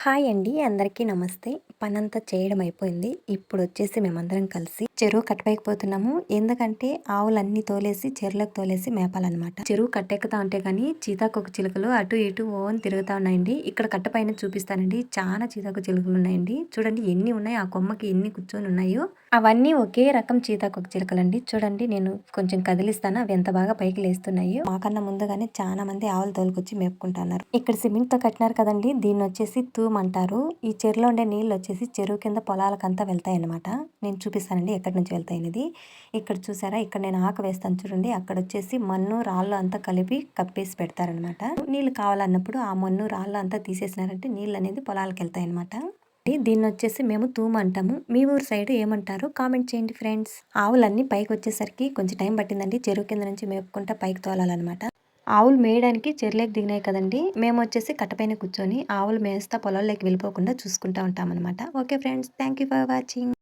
Hi అండి. అందరికీ నమస్తే. పనంతా చేయడం అయిపోయింది ఇప్పుడు వచ్చేసి మేమందరం కలిసి చెరువు కట్టలేకపోతున్నాము ఎందుకంటే ఆవులన్నీ తోలేసి చెరువులకు తోలేసి మేపాలన్నమాట. చెరువు కట్టెక్కుతా ఉంటే కానీ చీతాకొక చిలుకలు అటు ఇటు ఓన్ తిరుగుతా ఉన్నాయండి. ఇక్కడ కట్ట పైన చూపిస్తానండి. చాలా చీతాకు చిలుకలు ఉన్నాయండి. చూడండి ఎన్ని ఉన్నాయి. ఆ కొమ్మకి ఎన్ని కూర్చొని ఉన్నాయో. అవన్నీ ఒకే రకం చీతాకొక చిలుకలండి. చూడండి నేను కొంచెం కదిలిస్తాను. అవి ఎంత బాగా పైకి లేస్తున్నాయో. మాకన్నా ముందుగానే చాలా మంది ఆవులు తోలుకొచ్చి మేపుకుంటున్నారు. ఇక్కడ సిమెంట్తో కట్టినారు కదండి దీన్ని వచ్చేసి తూమ్ అంటారు. ఈ చెరువులో ఉండే నీళ్ళు వచ్చేసి చెరువు కింద పొలాలకంతా వెళ్తాయి అనమాట నేను చూపిస్తానండి ఎక్కడి నుంచి వెళ్తాయి అనేది ఇక్కడ చూసారా? ఇక్కడ నేను ఆకు వేస్తాను చూడండి. అక్కడ వచ్చేసి మన్ను రాళ్ళు అంతా కలిపి కప్పేసి పెడతారనమాట నీళ్ళు కావాలన్నప్పుడు ఆ మన్ను రాళ్ళు అంతా తీసేసినారంటే నీళ్ళు అనేది పొలాలకు వెళ్తాయి అనమాట దీన్ని వచ్చేసి మేము తూము అంటాము మీ ఊరు సైడ్ ఏమంటారు కామెంట్ చేయండి ఫ్రెండ్స్. ఆవులన్నీ పైకి వచ్చేసరికి కొంచెం టైం పట్టిందండి. చెరువు కింద నుంచి మేపుకుంటా పైకి తోలాలన్నమాట. ఆవులు మేయడానికి చెరువులోకి దిగినాయి కదండి. మేము వచ్చేసి కట్టపైన కూర్చొని ఆవులు మేస్తా పొలాల్లోకి వెళ్ళిపోకుండా చూసుకుంటా ఉంటాం అనమాట okay friends. Thank you for watching.